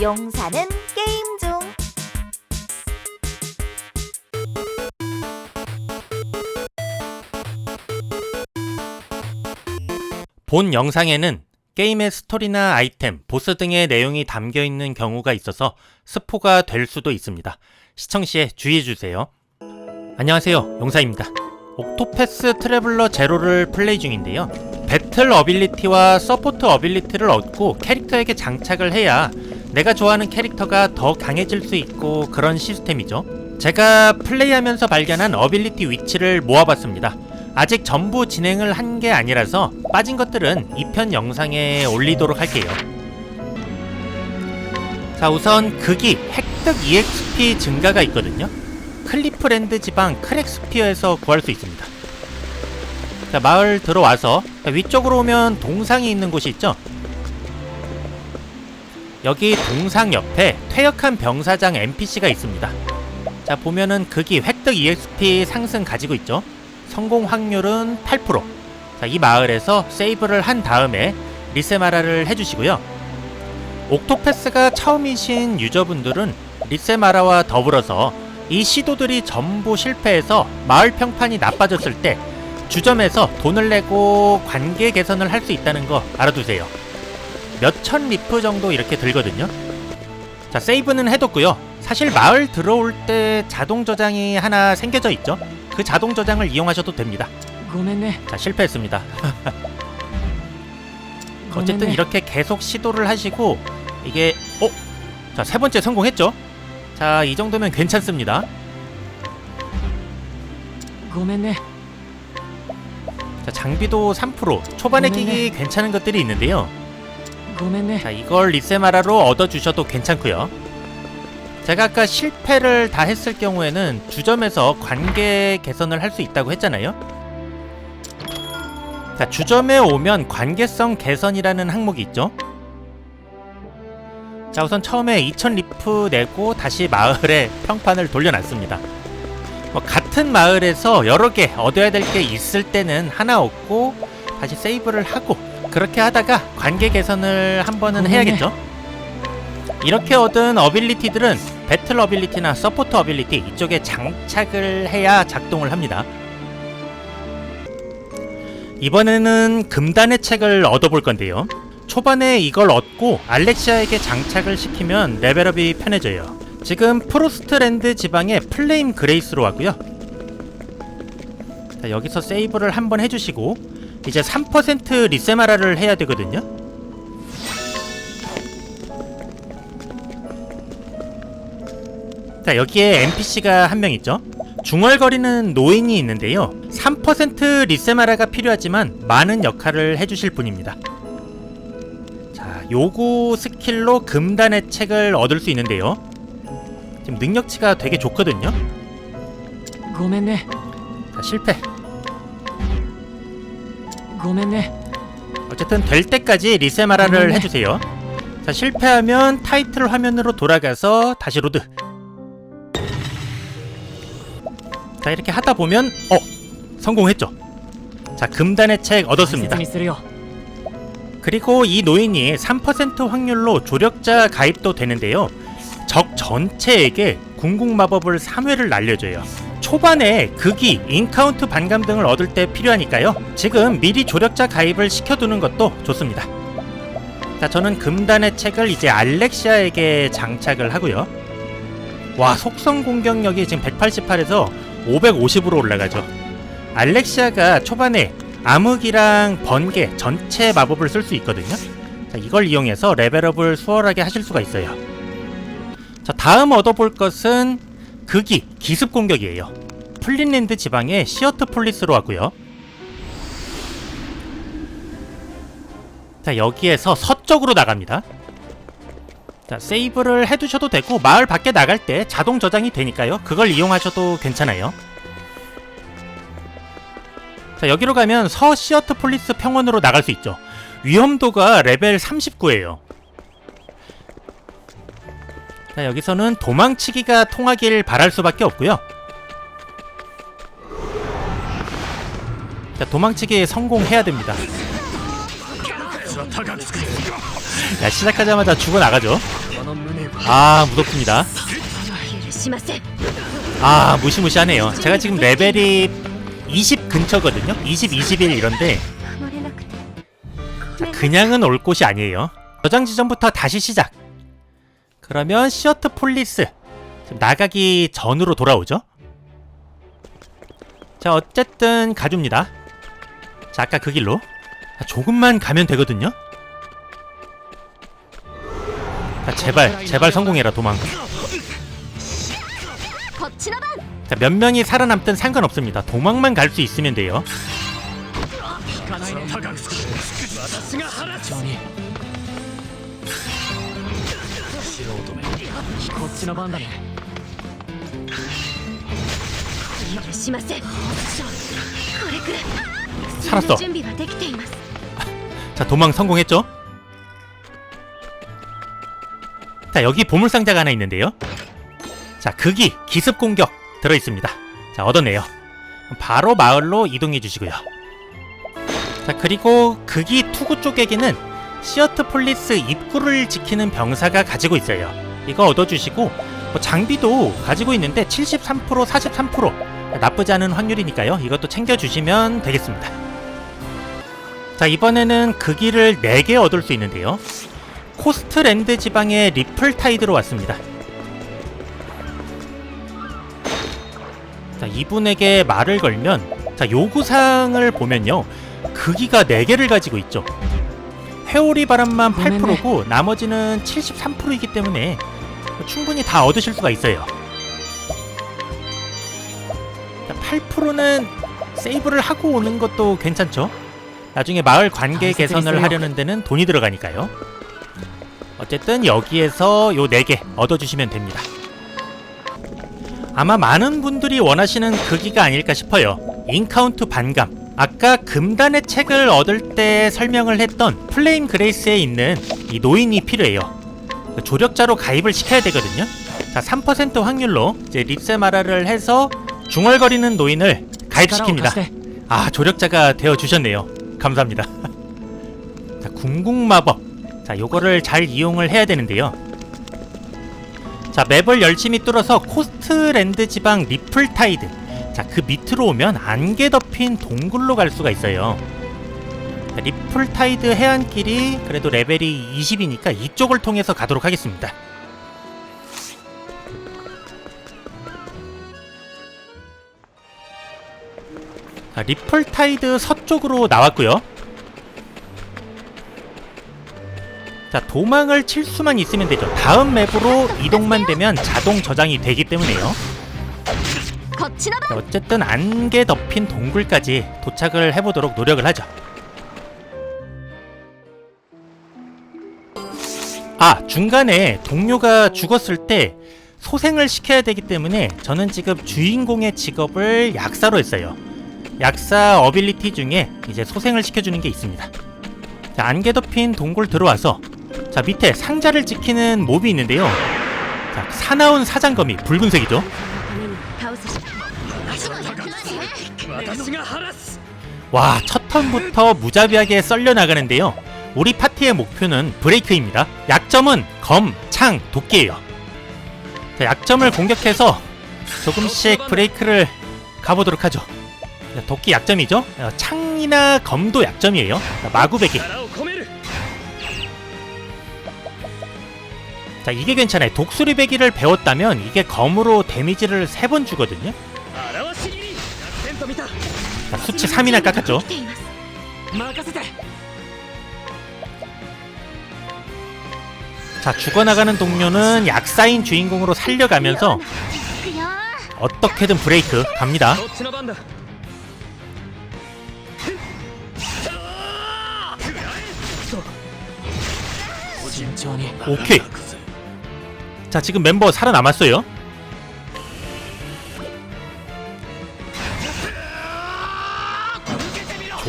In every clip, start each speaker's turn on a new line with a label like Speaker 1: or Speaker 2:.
Speaker 1: 용사는 게임 중.
Speaker 2: 본 영상에는 게임의 스토리나 아이템, 보스 등의 내용이 담겨 있는 경우가 있어서 스포가 될 수도 있습니다. 시청 시에 주의해 주세요. 안녕하세요. 용사입니다. 옥토패스 트래블러 제로를 플레이 중인데요. 배틀 어빌리티와 서포트 어빌리티를 얻고 캐릭터에게 장착을 해야 내가 좋아하는 캐릭터가 더 강해질 수 있고 그런 시스템이죠. 제가 플레이하면서 발견한 어빌리티 위치를 모아봤습니다. 아직 전부 진행을 한 게 아니라서 빠진 것들은 2편 영상에 올리도록 할게요. 자, 우선 극이 획득 EXP 증가가 있거든요. 클리프랜드 지방 크랙스피어에서 구할 수 있습니다. 자, 마을 들어와서 자, 위쪽으로 오면 동상이 있는 곳이 있죠? 여기 동상 옆에 퇴역한 병사장 NPC가 있습니다. 자, 보면은 극이 획득 EXP 상승 가지고 있죠? 성공 확률은 8%. 자, 이 마을에서 세이브를 한 다음에 리세마라를 해주시고요. 옥토패스가 처음이신 유저분들은 리세마라와 더불어서 이 시도들이 전부 실패해서 마을 평판이 나빠졌을 때 주점에서 돈을 내고 관계 개선을 할 수 있다는 거 알아두세요. 몇천 리프 정도 이렇게 들거든요. 자 세이브는 해뒀고요. 사실 마을 들어올 때 자동 저장이 하나 생겨져 있죠. 그 자동 저장을 이용하셔도 됩니다. 자 실패했습니다. 어쨌든 이렇게 계속 시도를 하시고 이게 어? 자 세 번째 성공했죠? 자 이 정도면 괜찮습니다. 자 장비도 3% 초반에 끼기 괜찮은 것들이 있는데요.
Speaker 3: 도매네.
Speaker 2: 자, 이걸 리세마라로 얻어주셔도 괜찮고요. 제가 아까 실패를 다 했을 경우에는 주점에서 관계 개선을 할 수 있다고 했잖아요. 자, 주점에 오면 관계성 개선이라는 항목이 있죠. 자, 우선 처음에 2000 리프 내고 다시 마을에 평판을 돌려놨습니다. 뭐 같은 마을에서 여러 개 얻어야 될 게 있을 때는 하나 얻고 다시 세이브를 하고 그렇게 하다가 관계 개선을 한 번은
Speaker 3: 고민해.
Speaker 2: 해야겠죠. 이렇게 얻은 어빌리티들은 배틀 어빌리티나 서포트 어빌리티 이쪽에 장착을 해야 작동을 합니다. 이번에는 금단의 책을 얻어볼 건데요. 초반에 이걸 얻고 알렉시아에게 장착을 시키면 레벨업이 편해져요. 지금 프로스트랜드 지방의 플레임 그레이스로 왔고요. 자, 여기서 세이브를 한번 해주시고 이제 3% 리세마라를 해야 되거든요? 자 여기에 NPC가 한 명 있죠? 중얼거리는 노인이 있는데요. 3% 리세마라가 필요하지만 많은 역할을 해주실 분입니다. 자 요구 스킬로 금단의 책을 얻을 수 있는데요. 지금 능력치가 되게 좋거든요.
Speaker 3: 고멘네.
Speaker 2: 자 실패.
Speaker 3: 고멘네.
Speaker 2: 어쨌든 될 때까지 리세마라를 해주세요. 자 실패하면 타이틀 화면으로 돌아가서 다시 로드. 자 이렇게 하다 보면 어 성공했죠. 자 금단의 책 얻었습니다. 그리고 이 노인이 3% 확률로 조력자 가입도 되는데요. 적 전체에게 궁극 마법을 3회를 날려줘요. 초반에 극이, 인카운트 반감 등을 얻을 때 필요하니까요. 지금 미리 조력자 가입을 시켜두는 것도 좋습니다. 자, 저는 금단의 책을 이제 알렉시아에게 장착을 하고요. 와, 속성 공격력이 지금 188에서 550으로 올라가죠. 알렉시아가 초반에 암흑이랑 번개 전체 마법을 쓸 수 있거든요. 자, 이걸 이용해서 레벨업을 수월하게 하실 수가 있어요. 자, 다음 얻어볼 것은 극이 기습 공격이에요. 플린랜드 지방의 시어트 폴리스로 왔고요. 자, 여기에서 서쪽으로 나갑니다. 자, 세이브를 해두셔도 되고 마을 밖에 나갈 때 자동 저장이 되니까요. 그걸 이용하셔도 괜찮아요. 자, 여기로 가면 서 시어트 폴리스 평원으로 나갈 수 있죠. 위험도가 레벨 39예요. 자 여기서는 도망치기가 통하길 바랄 수밖에 없고요. 자 도망치기에 성공해야 됩니다. 야 시작하자마자 죽어나가죠. 아 무섭습니다. 아 무시무시하네요. 제가 지금 레벨이 20 근처거든요. 20, 21 이런데 그냥은 올 곳이 아니에요. 저장 지점부터 다시 시작. 그러면 시어트 폴리스. 지금 나가기 전으로 돌아오죠? 자 어쨌든 가줍니다. 자 아까 그 길로. 자, 조금만 가면 되거든요? 자 제발 제발 성공해라 도망. 자, 몇 명이 살아남든 상관없습니다. 도망만 갈 수 있으면 돼요.
Speaker 3: ちの番だね
Speaker 1: 許しませんこれくらい
Speaker 2: 살았어.
Speaker 1: 準備はできています
Speaker 2: 자, 도망 성공했죠? 자, 여기 보물상자가 하나 있는데요. 자, 극이 기습 공격 들어 있습니다. 자, 얻어내요. 바로 마을로 이동해 주시고요. 자, 그리고 극이 투구 쪽에게는 시어트 폴리스 입구를 지키는 병사가 가지고 있어요. 이거 얻어주시고 뭐 장비도 가지고 있는데 73% 43% 나쁘지 않은 확률이니까요. 이것도 챙겨주시면 되겠습니다. 자 이번에는 그 길을 4개 얻을 수 있는데요 코스트랜드 지방의 리플 타이드로 왔습니다 자 이분에게 말을 걸면 자 요구사항을 보면요 크기가 4개를 가지고 있죠 회오리 바람만 8%고 나머지는 73%이기 때문에 충분히 다 얻으실 수가 있어요 자, 8%는 세이브를 하고 오는 것도 괜찮죠 나중에 마을 관계
Speaker 3: 아,
Speaker 2: 개선을. 하려는 데는 돈이 들어가니까요. 어쨌든 여기에서 요 4개 얻어주시면 됩니다. 아마 많은 분들이 원하시는 크기가 아닐까 싶어요. 인카운트 반감. 아까 금단의 책을 얻을 때 설명을 했던 플레임 그레이스에 있는 이 노인이 필요해요. 그 조력자로 가입을 시켜야 되거든요. 자, 3% 확률로 이제 립세마라를 해서 중얼거리는 노인을 가입시킵니다. 아 조력자가 되어 주셨네요. 감사합니다. 자 궁극 마법. 자 요거를 잘 이용을 해야 되는데요. 자 맵을 열심히 뚫어서 코스트랜드 지방 리플 타이드. 자 그 밑으로 오면 안개 덮인 동굴로 갈 수가 있어요. 자, 리플 타이드 해안길이 그래도 레벨이 20이니까 이쪽을 통해서 가도록 하겠습니다. 자, 리플 타이드 서쪽으로 나왔고요. 자, 도망을 칠 수만 있으면 되죠. 다음 맵으로 이동만 되면 자동 저장이 되기 때문에요. 진압해! 어쨌든 안개 덮인 동굴까지 도착을 해보도록 노력을 하죠. 아 중간에 동료가 죽었을 때 소생을 시켜야 되기 때문에 저는 지금 주인공의 직업을 약사로 했어요. 약사 어빌리티 중에 이제 소생을 시켜주는 게 있습니다. 자, 안개 덮인 동굴 들어와서 자 밑에 상자를 지키는 몹이 있는데요. 자, 사나운 사장검이 붉은색이죠. 와, 첫 턴부터 무자비하게 썰려 나가는데요. 우리 파티의 목표는 브레이크입니다. 약점은 검, 창, 도끼예요. 자, 약점을 공격해서 조금씩 어, 브레이크를 가보도록 하죠. 도끼 약점이죠. 어, 창이나 검도 약점이에요. 마구베기. 자, 이게 괜찮아요. 독수리 베기를 배웠다면 이게 검으로 데미지를 3번 주거든요. 자, 수치 3이나 깎았죠. 자, 죽어나가는 동료는 약사인 주인공으로 살려가면서 어떻게든 브레이크 갑니다. 오케이. 자, 지금 멤버 살아남았어요.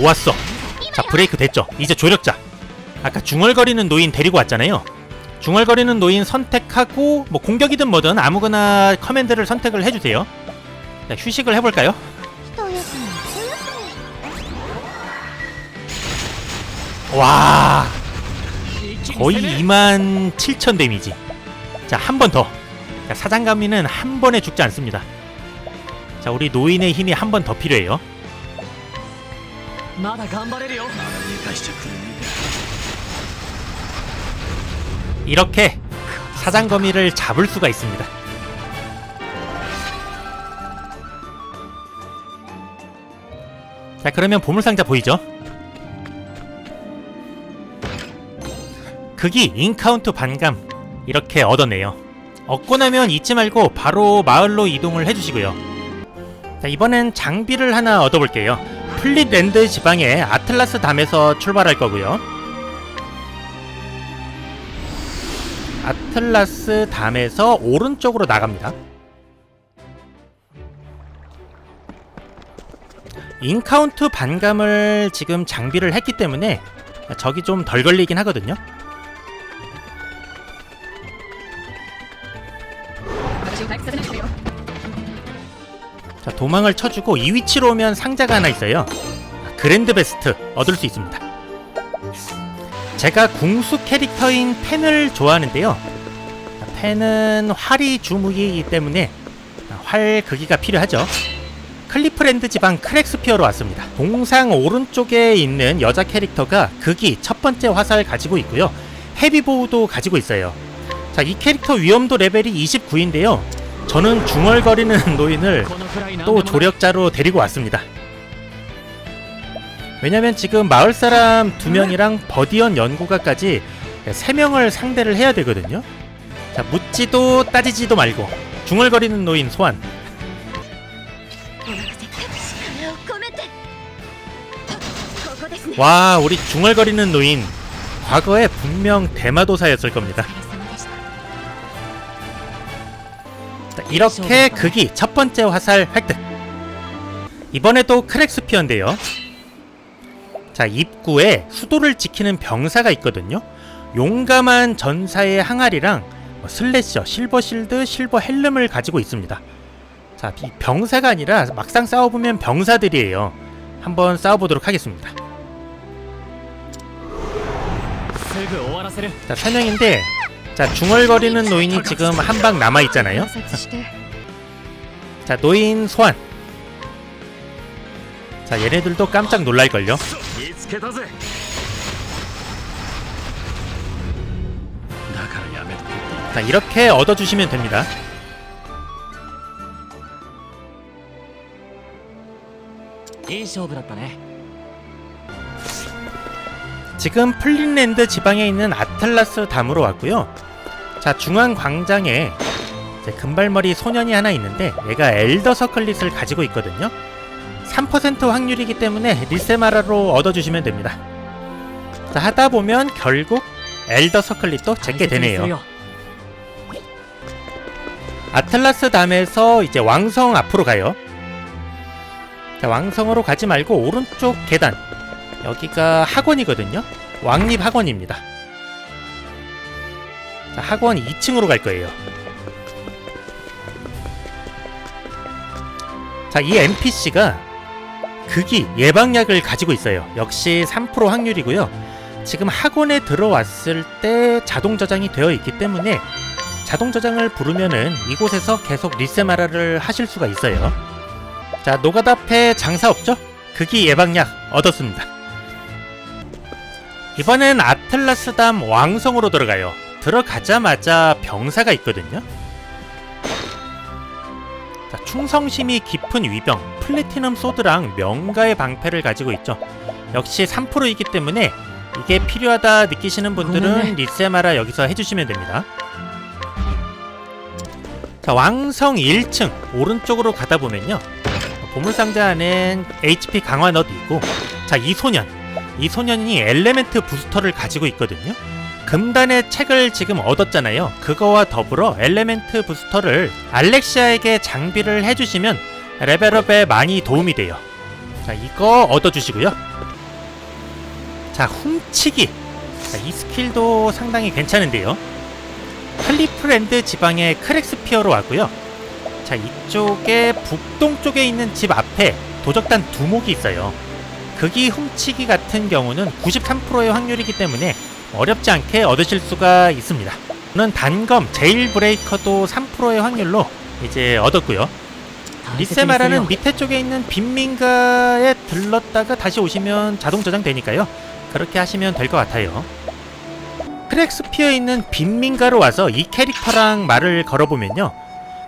Speaker 2: 보았어. 자 브레이크 됐죠. 이제 조력자. 아까 중얼거리는 노인 데리고 왔잖아요. 중얼거리는 노인 선택하고 뭐 공격이든 뭐든 아무거나 커맨드를 선택을 해주세요. 자 휴식을 해볼까요? 와 거의 2만 7천 데미지. 자 한 번더. 사장감이는 한 번에 죽지 않습니다. 자 우리 노인의 힘이 한 번 더 필요해요.
Speaker 3: まだ頑張れるよ生かしちゃくれね
Speaker 2: 이렇게 사장거미를 잡을 수가 있습니다. 자, 그러면 보물상자 보이죠? 극이 인카운트 반감 이렇게 얻어내요. 얻고 나면 잊지 말고 바로 마을로 이동을 해주시고요. 자, 이번엔 장비를 하나 얻어볼게요. 플릿랜드 지방의 아틀라스 담에서 출발할 거고요. 아틀라스 담에서 오른쪽으로 나갑니다. 인카운트 반감을 지금 장비를 했기 때문에 적이 좀 덜 걸리긴 하거든요. 자, 도망을 쳐주고 이 위치로 오면 상자가 하나 있어요. 그랜드 베스트 얻을 수 있습니다. 제가 궁수 캐릭터인 펜을 좋아하는데요. 펜은 활이 주무기이기 때문에 활 크기가 필요하죠. 클리프랜드 지방 크랙스피어로 왔습니다. 동상 오른쪽에 있는 여자 캐릭터가 극이 첫 번째 화살 가지고 있고요. 헤비보우도 가지고 있어요. 자, 이 캐릭터 위험도 레벨이 29인데요. 저는 중얼거리는 노인을 또 조력자로 데리고 왔습니다. 왜냐면 지금 마을 사람 두 명이랑 버디언 연구가까지 세 명을 상대를 해야 되거든요. 자, 묻지도 따지지도 말고 중얼거리는 노인 소환. 와, 우리 중얼거리는 노인 과거에 분명 대마도사였을 겁니다. 자, 이렇게 그렇죠. 극이 첫 번째 화살 획득. 이번에도 크렉스피언데요. 자, 입구에 수도를 지키는 병사가 있거든요. 용감한 전사의 항아리랑 뭐 슬래셔, 실버 실드, 실버 헬름을 가지고 있습니다. 자, 이 병사가 아니라 막상 싸워보면 병사들이에요. 한번 싸워보도록 하겠습니다. 자, 설명인데 자, 중얼거리는 노인이 지금 한 방 남아있잖아요.
Speaker 1: 観察して
Speaker 2: 자 노인 소환 자 얘네들도 깜짝 놀랄걸요
Speaker 3: 見つけたぜだからやめとけって
Speaker 2: 자 이렇게 얻어주시면 됩니다
Speaker 3: いい勝負だったね
Speaker 2: 지금 플린랜드 지방에 있는 아틀라스 담으로 왔고요. 자, 중앙 광장에 금발머리 소년이 하나 있는데 얘가 엘더 서클릿을 가지고 있거든요. 3% 확률이기 때문에 리세마라로 얻어주시면 됩니다. 자, 하다 보면 결국 엘더 서클릿도 제게 되네요. 아틀라스 담에서 이제 왕성 앞으로 가요. 자, 왕성으로 가지 말고 오른쪽 계단 여기가 학원이거든요. 왕립 학원입니다. 자, 학원 2층으로 갈 거예요. 자, 이 NPC가 극이 예방약을 가지고 있어요. 역시 3% 확률이고요. 지금 학원에 들어왔을 때 자동 저장이 되어 있기 때문에 자동 저장을 부르면은 이곳에서 계속 리세마라를 하실 수가 있어요. 자, 노가다페 장사 없죠? 극이 예방약 얻었습니다. 이번엔 아틀라스담 왕성으로 들어가요. 들어가자마자 병사가 있거든요. 자, 충성심이 깊은 위병, 플래티넘 소드랑 명가의 방패를 가지고 있죠. 역시 3%이기 때문에 이게 필요하다 느끼시는 분들은
Speaker 3: 고맙네.
Speaker 2: 리세마라 여기서 해주시면 됩니다. 자 왕성 1층 오른쪽으로 가다 보면요 보물상자 안엔 HP 강화 넛 있고 자 이 소년 이 소년이 엘레멘트 부스터를 가지고 있거든요. 금단의 책을 지금 얻었잖아요. 그거와 더불어 엘레멘트 부스터를 알렉시아에게 장비를 해주시면 레벨업에 많이 도움이 돼요. 자 이거 얻어주시고요. 자 훔치기. 자, 이 스킬도 상당히 괜찮은데요. 클리프랜드 지방의 크랙스피어로 왔고요. 자 이쪽에 북동쪽에 있는 집 앞에 도적단 두목이 있어요. 극이 훔치기 같은 경우는 93%의 확률이기 때문에 어렵지 않게 얻으실 수가 있습니다. 는 단검 제일 브레이커도 3%의 확률로 이제 얻었고요. 리세마라는 밑에 쪽에 있는 빈민가에 들렀다가 다시 오시면 자동 저장되니까요. 그렇게 하시면 될 것 같아요. 크랙스피어에 있는 빈민가로 와서 이 캐릭터랑 말을 걸어보면요.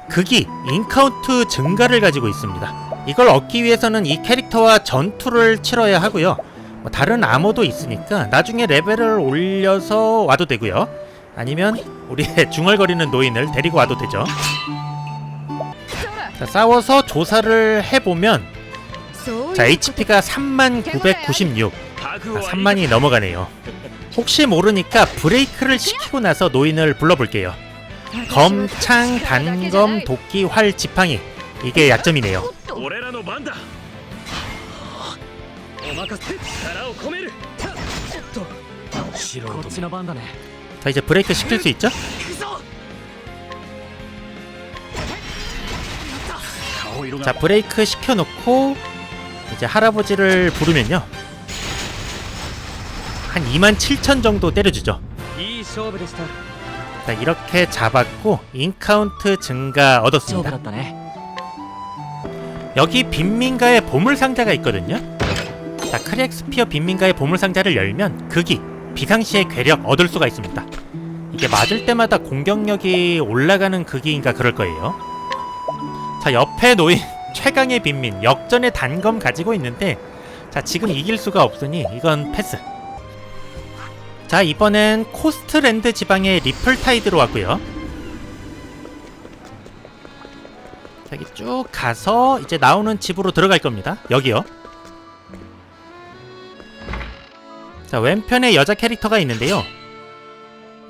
Speaker 2: 극이 인카운트 증가를 가지고 있습니다. 이걸 얻기 위해서는 이 캐릭터와 전투를 치러야 하고요. 뭐 다른 암호도 있으니까 나중에 레벨을 올려서 와도 되고요. 아니면 우리의 중얼거리는 노인을 데리고 와도 되죠. 자, 싸워서 조사를 해보면 자 HP가 3996 아, 3만이 넘어가네요. 혹시 모르니까 브레이크를 시키고 나서 노인을 불러볼게요. 검창, 단검, 도끼, 활, 지팡이. 이게 약점이네요. 자 이제 브레이크 시킬 수 있죠? 자 브레이크 시켜놓고 이제 할아버지를 부르면요. 한 2만 7천 정도 때려주죠. 자, 이렇게 잡았고 인카운트 증가 얻었습니다. 여기 빈민가의 보물 상자가 있거든요. 자, 크랙스피어 빈민가의 보물 상자를 열면 극이 비상시의 괴력 얻을 수가 있습니다. 이게 맞을 때마다 공격력이 올라가는 극이인가 그럴 거예요. 자, 옆에 놓인 최강의 빈민 역전의 단검 가지고 있는데 자, 지금 이길 수가 없으니 이건 패스. 자 이번엔 코스트랜드 지방의 리플타이드로 왔고요. 자 여기 쭉 가서 이제 나오는 집으로 들어갈 겁니다. 여기요. 자 왼편에 여자 캐릭터가 있는데요.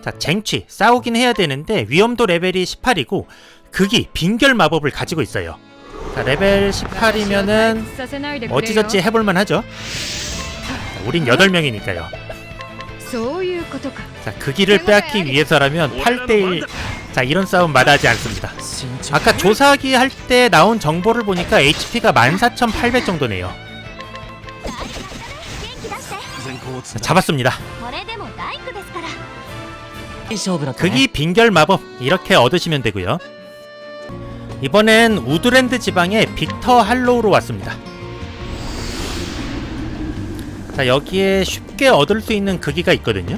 Speaker 2: 자 쟁취 싸우긴 해야 되는데 위험도 레벨이 18이고 극이 빙결 마법을 가지고 있어요. 자 레벨 18이면은 어찌저찌 해볼만 하죠? 우린 8명이니까요. 자, 그 길을 빼앗기 위해서라면 8대1 자, 이런 싸움 마다하지 않습니다. 아까 조사하기 할 때 나온 정보를 보니까 HP가 14,800 정도네요. 자, 잡았습니다. 극이 빙결 마법 이렇게 얻으시면 되고요. 이번엔 우드랜드 지방의 빅터 할로우로 왔습니다. 자 여기에 쉽게 얻을 수 있는 극이가 있거든요.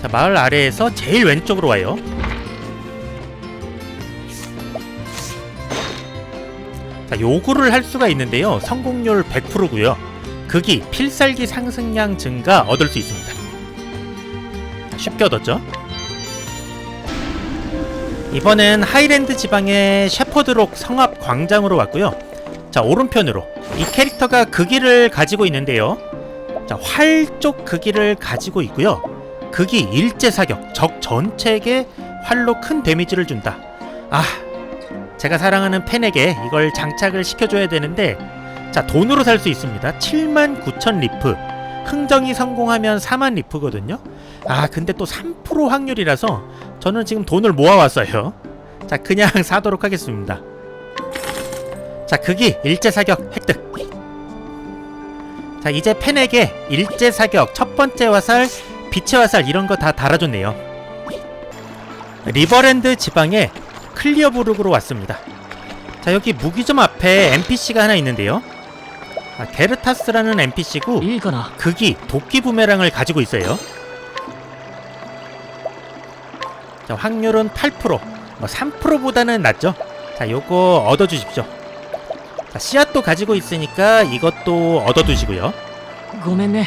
Speaker 2: 자 마을 아래에서 제일 왼쪽으로 와요. 자 요구를 할 수가 있는데요. 성공률 100%고요. 극이 필살기 상승량 증가 얻을 수 있습니다. 자, 쉽게 얻었죠. 이번엔 하이랜드 지방의 셰퍼드록 성합 광장으로 왔고요. 자 오른편으로 이 캐릭터가 극기를 가지고 있는데요. 자 활쪽 극기를 가지고 있고요. 극이 일제 사격 적 전체에게 활로 큰 데미지를 준다. 아 제가 사랑하는 팬에게 이걸 장착을 시켜줘야 되는데 자 돈으로 살 수 있습니다. 7만 9천 리프. 흥정이 성공하면 4만 리프거든요. 아 근데 또 3% 확률이라서 저는 지금 돈을 모아왔어요. 자 그냥 사도록 하겠습니다. 자 극이 일제사격 획득. 자 이제 팬에게 일제사격 첫번째 화살 빛의 화살 이런거 다 달아줬네요. 리버랜드 지방에 클리어부룩으로 왔습니다. 자 여기 무기점 앞에 NPC가 하나 있는데요. 아, 게르타스라는 NPC고 극이 도끼 부메랑을 가지고 있어요. 자 확률은 8%뭐 3%보다는 낮죠? 자 요거 얻어주십시오. 자, 씨앗도 가지고 있으니까 이것도 얻어두시고요.
Speaker 3: 고멘네.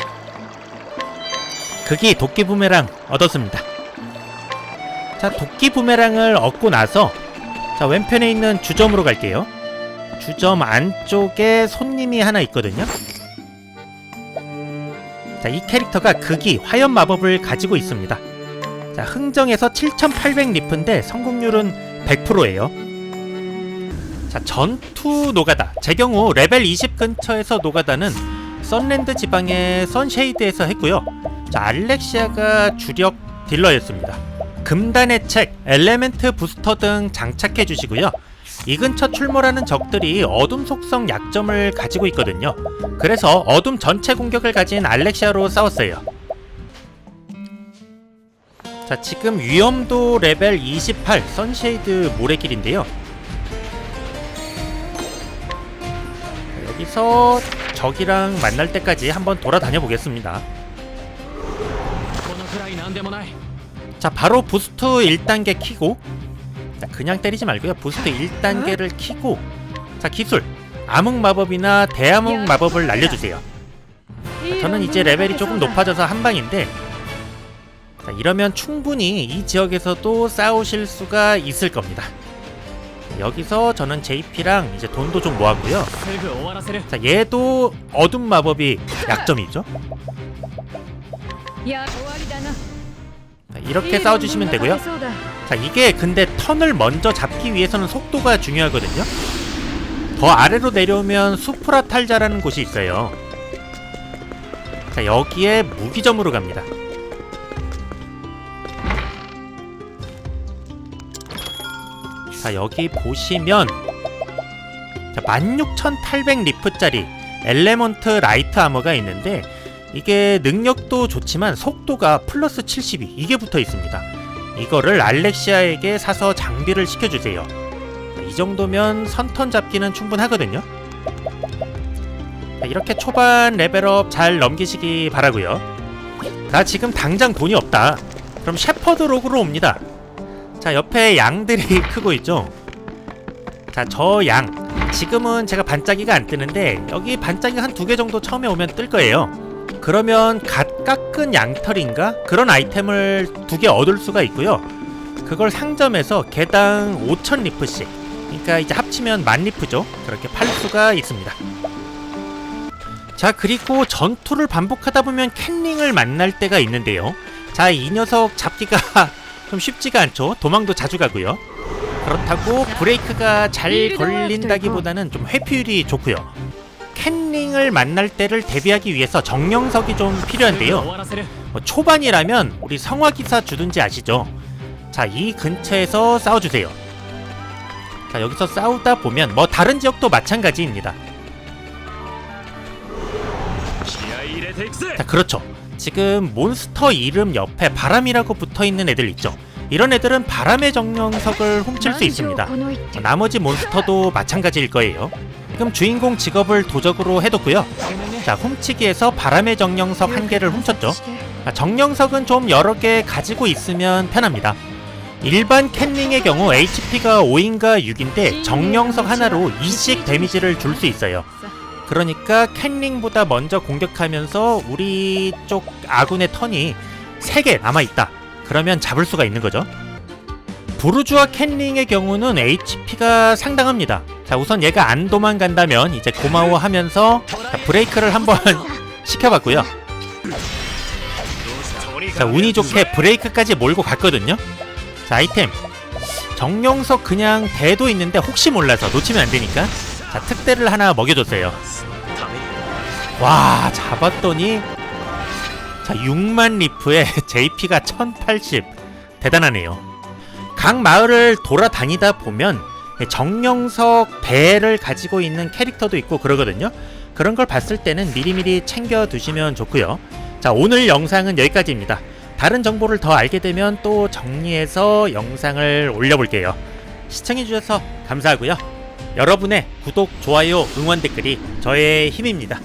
Speaker 2: 그게 도끼 부메랑 얻었습니다. 자, 도끼 부메랑을 얻고 나서 자, 왼편에 있는 주점으로 갈게요. 주점 안쪽에 손님이 하나 있거든요. 자, 이 캐릭터가 극이 화염 마법을 가지고 있습니다. 자, 흥정에서 7800 리프인데 성공률은 100%예요. 자, 전투 노가다. 제 경우 레벨 20 근처에서 노가다는 썬랜드 지방의 선쉐이드에서 했고요. 자, 알렉시아가 주력 딜러였습니다. 금단의 책, 엘레멘트 부스터 등 장착해 주시고요. 이 근처 출몰하는 적들이 어둠 속성 약점을 가지고 있거든요. 그래서 어둠 전체 공격을 가진 알렉시아로 싸웠어요. 자 지금 위험도 레벨 28 선쉐이드 모래길인데요 여기서 적이랑 만날 때까지 한번 돌아다녀 보겠습니다. 자, 바로 부스트 1단계 키고 자, 그냥 때리지 말고요. 부스트 1단계를 키고 자, 기술 암흑 마법이나 대암흑 마법을 날려주세요. 저는 이제 레벨이 조금 높아져서 한 방인데 자, 이러면 충분히 이 지역에서도 싸우실 수가 있을 겁니다. 여기서 저는 JP랑 이제 돈도 좀 모았고요. 자, 얘도 어둠 마법이 약점이죠. 자, 이렇게 싸워주시면 되고요. 자, 이게 근데 턴을 먼저 잡기 위해서는 속도가 중요하거든요. 더 아래로 내려오면 수프라 탈자라는 곳이 있어요. 자, 여기에 무기점으로 갑니다. 자 여기 보시면 자 16,800 리프짜리 엘레먼트 라이트 아머가 있는데 이게 능력도 좋지만 속도가 플러스 72 이게 붙어 있습니다 이거를 알렉시아에게 사서 장비를 시켜주세요. 이 정도면 선턴 잡기는 충분하거든요. 자, 이렇게 초반 레벨업 잘 넘기시기 바라고요. 나 지금 당장 돈이 없다. 그럼 셰퍼드 록으로 옵니다. 자 옆에 양들이 크고 있죠. 자 저 양 지금은 제가 반짝이가 안 뜨는데 여기 반짝이 한두 개 정도 처음에 오면 뜰 거예요. 그러면 갓 깎은 양털인가 그런 아이템을 두 개 얻을 수가 있고요. 그걸 상점에서 개당 5천 리프씩. 그러니까 이제 합치면 만 리프죠. 그렇게 팔 수가 있습니다. 자 그리고 전투를 반복하다 보면 캔링을 만날 때가 있는데요. 자 이 녀석 잡기가 좀 쉽지가 않죠. 도망도 자주 가고요. 그렇다고 브레이크가 잘 걸린다기보다는 좀 회피율이 좋고요. 캔링을 만날 때를 대비하기 위해서 정령석이 좀 필요한데요. 뭐 초반이라면 우리 성화기사 주둔지 아시죠? 자, 이 근처에서 싸워주세요. 자, 여기서 싸우다 보면 뭐 다른 지역도 마찬가지입니다. 자, 그렇죠. 지금 몬스터 이름 옆에 바람이라고 붙어있는 애들 있죠? 이런 애들은 바람의 정령석을 훔칠 수 있습니다. 나머지 몬스터도 마찬가지일 거예요. 지금 주인공 직업을 도적으로 해뒀고요. 자 훔치기에서 바람의 정령석 한 개를 훔쳤죠. 정령석은 좀 여러 개 가지고 있으면 편합니다. 일반 캔닝의 경우 HP가 5인가 6인데 정령석 하나로 2씩 데미지를 줄 수 있어요. 그러니까 캔링보다 먼저 공격하면서 우리 쪽 아군의 턴이 3개 남아있다. 그러면 잡을 수가 있는 거죠. 부르주아 캔링의 경우는 HP가 상당합니다. 자, 우선 얘가 안 도망간다면 이제 고마워하면서 자, 브레이크를 한번 시켜봤고요. 자, 운이 좋게 브레이크까지 몰고 갔거든요. 자, 아이템. 정령석 그냥 대도 있는데 혹시 몰라서 놓치면 안 되니까. 자, 특대를 하나 먹여줬어요. 와, 잡았더니 자, 6만 리프에 JP가 1080. 대단하네요. 각 마을을 돌아다니다 보면 정령석 배를 가지고 있는 캐릭터도 있고 그러거든요. 그런 걸 봤을 때는 미리미리 챙겨 두시면 좋고요. 자, 오늘 영상은 여기까지입니다. 다른 정보를 더 알게 되면 또 정리해서 영상을 올려볼게요. 시청해주셔서 감사하고요. 여러분의 구독, 좋아요, 응원 댓글이 저의 힘입니다.